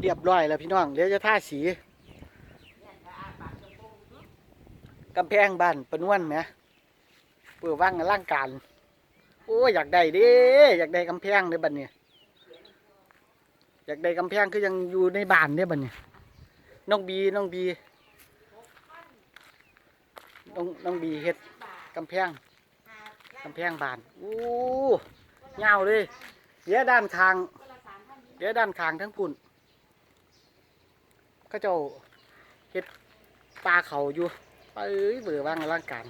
เรียบร้อยแล้วพี่น้องเดี๋ยวจะท่าสีกำแพงบ้านปนวนไหมเปิดว่างร่างการโอ้อยากได้ดิอยากได้กำแพงเด้บัดเนี่ยอยากได้กำแพงคือยังอยู่ในบ้านเด้บัดเนี่ยน้องบีน้องบีน้องน้องบีเฮ็ดกำแพงกำแพงบ้านโอ้เงาเลยเดี๋ยวด้านข้าง เดี๋ยวด้านข้างทั้งปุ่นเขาเจ้าเฮ็ดปลาเขาอยู่ไปเอ้ยเบื่อว่างร่างการ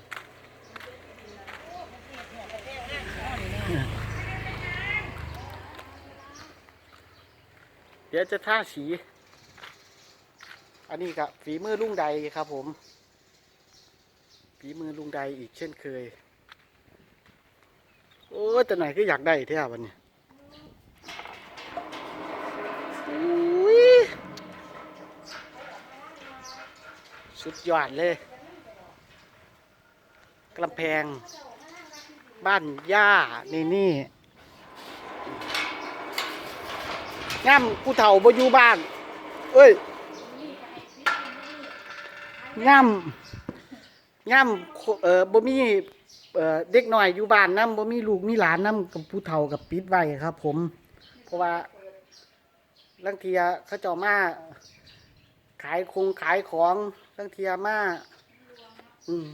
เดี๋ยวจะท่าสี อันนี้กับฝีมือลุงใดครับผม ฝีมือลุงใดอีกเช่นเคย โอ้แต่ไหนก็อยากได้เท่าวันนี้ อุ๊ย สุดยอดเลยกำแพง บ้านย่านี่นี่ง่ำกูเฒ่าบ่อยู่บ้าน เอ้ยง่ำง่ำเอ่อบ่มีเออเด็กหน้อยอยู่บ้านนำบ่มีลูกมีหลานนำกับผู้เฒ่ากับปิดไว้ครับ ผม เพราะว่า ลังเทียเขาเจ้ามาขายคงขายของลังเทียมาอืม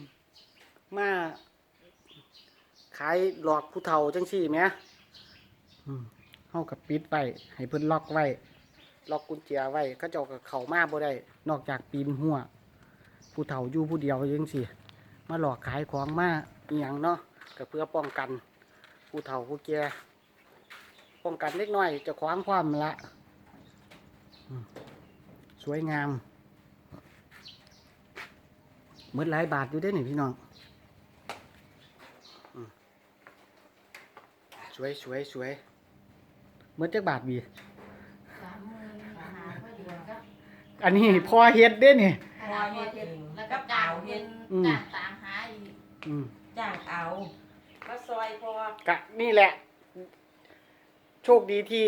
มาขายหลอกผู้เฒ่าจังสี่ไหมอืมเฮากับปิดไว้ให้เพิ่นล็อกไว้ล็อกกุญแจไว้เขาเจ้ากับเขามาบ่ได้ นอกจากปีนหัวผู้เฒ่าอยู่ผู้เดียวจังสี่ มาหลอกขายของมาเอหย่างเนาะก็เพื่อป้องกัน ผู้เฒ่าผู้แก่ป้องกันเล็กน้อยจะขวางความละ สวยงามเมื่อหลายบาทอยู่ได้อนี่พี่น้องอืมสวยสวยสวยเมื่อจักบาทบีอันนี้พอเฮ็ดเด้นี่พอเฮ็ดเองแล้วก็เก่าเฮ็ดอืมจ้างตามหาอีกอืมจ้างเอามาซอยพอกะนี่แหละ โชคดีที่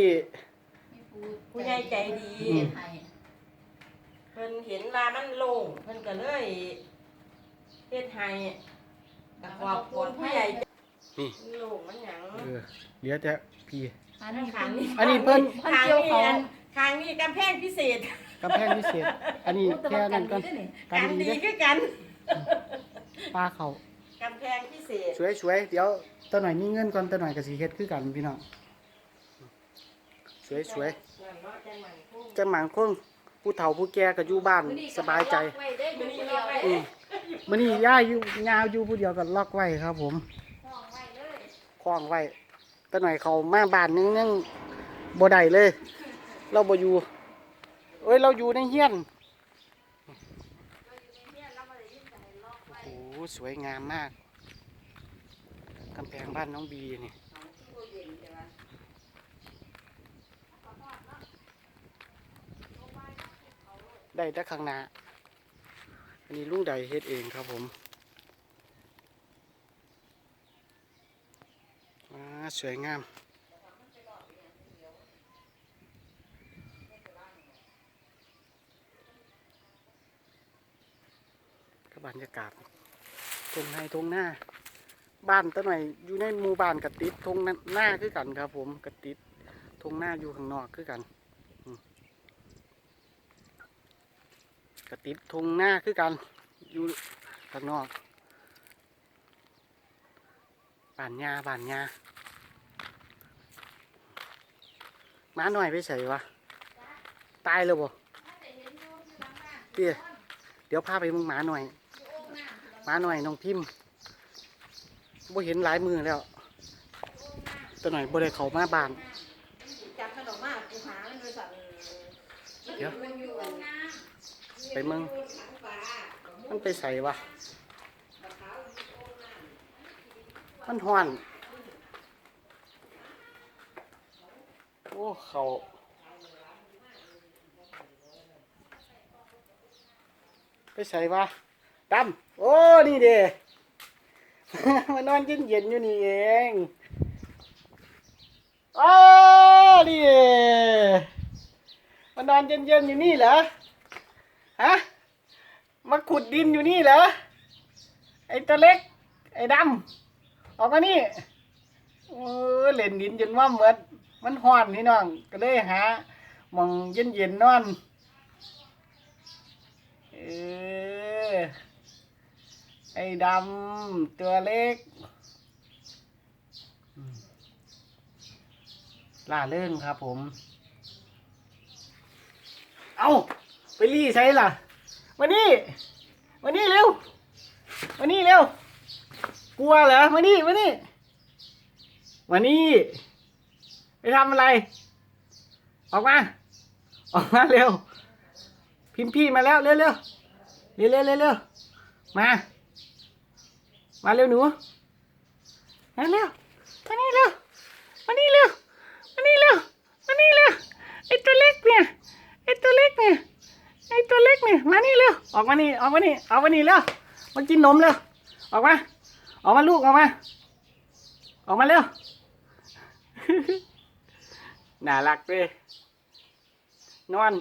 ผู้ใหญ่ใจดีอืมเพิ่นเห็นว่ามันโล่งเพิ่นก็เลยเฮ็ดให้ก็ขอบคุณผู้ใหญ่ใจนี่โล่งมันหยังเออเดี๋ยวจะพี่ อันนี้ครั้งนี้อันนี้เพิ่นครั้งนี้อันครั้งนี้กำแพงพิเศษกำแพงพิเศษ อันนี้แค่นั้นก็กักันนดีดีเด้อคือกันปลาเขากำแพงพิเศษ สวยสวยเดี๋ยวตาหน่อยมีเงินก่อนตาหน่อยกับสีเฮ็ดคือกันพี่น้อง สวยสวยนั่นเนาะจังหวัดพุ่งจะหมางคงผู้เฒ่าผู้แก่ก็อยู่บ้านสบายใจมื้อนี้เราไปอืมมื้อนี้ย่าอยู่ยาวอยู่ผู้เดียวก็ล็อกไว้ครับ ผมคล้องไว้ตาหน่อยเขามาบ้านนึงยังบ่ได้เลย เราบ่อยู่เอ้ยเราอยู่ในเฮียนโอ้โหสวยงามมากกำแพงบ้านน้องบีนี่ ได้แต่ข้างหน้า อันนี้ลุงใดเฮ็ดเองครับผมอ่าสวยงามก็บรรยากาศทงไห้ทงหน้า บ้านตะหน่อยอยู่ในหมู่บ้านกระติดทงหน้าคือกันครับผมกระติดทงหน้าอยู่ข้างนอกคือกัน กระติดทงหน้าคือกันอยู่ข้างนอกบ้านยาบ้านยาหมาหน่อยไปใส่วะตายแล้วบ่เตี้ยเดี๋ยวพาไปมึงหมาหน่อยหมาหน่อยน้องพิมพ์บ่เห็นหลายมือแล้วตัวหน่อยบ่ได้เข้ามาบ้านจับขนมมากูหามันด้วยสั่นเดี๋ยวมันอยู่อันน้ ไปมึงมันไปใส่วะมันห้อนโอ้เขาไปใส่วะดำโอ้ นี่เด้มานอนเย็นเย็นๆอยู่นี่เองโอ้นี่เด้นอนเย็นๆอยู่นี่เหรอ ฮะ มาขุดดินอยู่นี่เหรอ ไอ้ตัวเล็ก ไอ้ดำ ออกมานี่ เออเล่นดินจนว่าเหมือนมันห้อนพี่น้อง ก็เลยหามองเย็นๆนนอน เออ ไอ้ดำ ตัวเล็กล่าเรื่องครับผม เอา รีใช้ล่ะมานี่มานี่เร็วมานี่เร็ว กลัวเหรอมานี่มานี่มานี่ไปทำอะไร ออกมา ออกมาเร็ว พิมพ์พี่มาแล้วเร็วเร็วเร็วเร็วเร็วเร็วมา มาเร็วหนูมาเร็วมานี่เร็วมานี่เร็วมานี่เร็วมานี่เร็วไอตัวเล็กเนี่ยไอตัวเล็กเนี่ย มานี่เร็วออกมานี่ออกมานี่ออกมานี่เร็วมากินนมเร็วออกมาออกมาลูกออกมา ออกมาเร็วน่ารักเลยนอน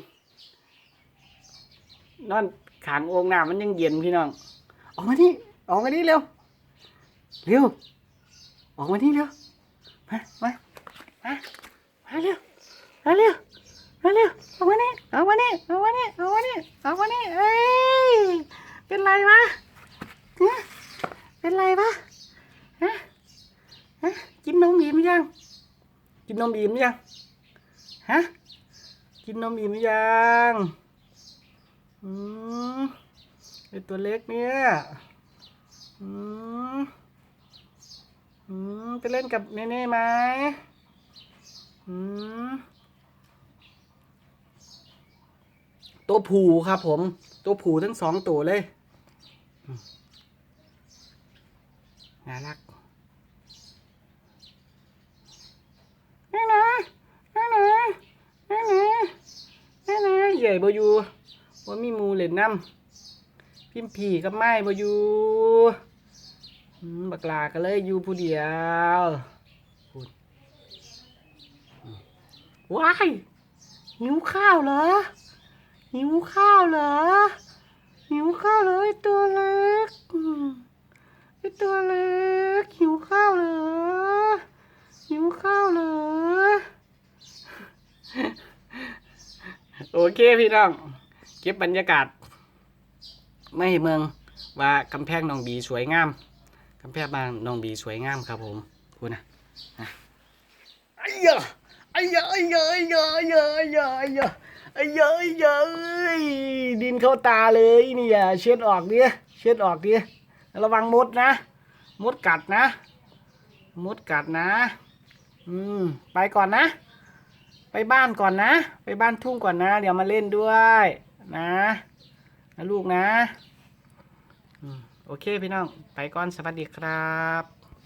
นอนขางโอ่งน้ำมันยังเย็นพี่น้อง ออกมานี่ออกมานี่เร็วเร็วออกมานี่เร็วมามามามาเร็วมาเร็ว มาเร็วออกมานี่ออกมานี่ออกมานี่ออกมานี่ออกมานี่เอ้ยเป็นไรวะฮะเป็นไรวะฮะฮะกินนมอิ่มยังกินนมอิ่มยังฮะกินนมอิ่มยังอืมไอตัวเล็กเนี่ยอืมอืมไปเล่นกับเนเน่ไหมอืม ตัวผูครับผม ตัวผูทั้งสองตัวเลยน่ารักนี่นะนี่นะนี่นะนี่นะใหญ่บอยู่ว่ามีมูเล่นน้ำพิมพีกับไม้บอยู่บักลาก็เลยอยู่ผู้เดียวว้ายหิวข้าวเหรอ หิวข้าวเหรอหิวข้าวเลยตัวเล็กไอตัวเล็กหิวข้าวเหรอหิวข้าวเหรอโอเคพี่น้อง เก็บบรรยากาศ ไม่เมืองว่ากำแพงนองบีสวยงามกำแพงบ้านหนองบีสวยงามครับผมคุณนะนะไอ้ยะไอ้ยะไอ้ยะไอ้ยะไอ้ยะไอ้ยะ ไอ้ยอะไอ้ยะเอ้ยดินเข้าตาเลยนี่อะเช็ดออกดิเช็ดออกดิระวังมดนะ มดกัดนะ มดกัดนะ อืม ไปก่อนนะ ไปบ้านก่อนนะ ไปบ้านทุ่งก่อนนะ เดี๋ยวมาเล่นด้วยนะนะลูกนะอโอเคพี่น้อง ไปก่อนสวัสดีครับ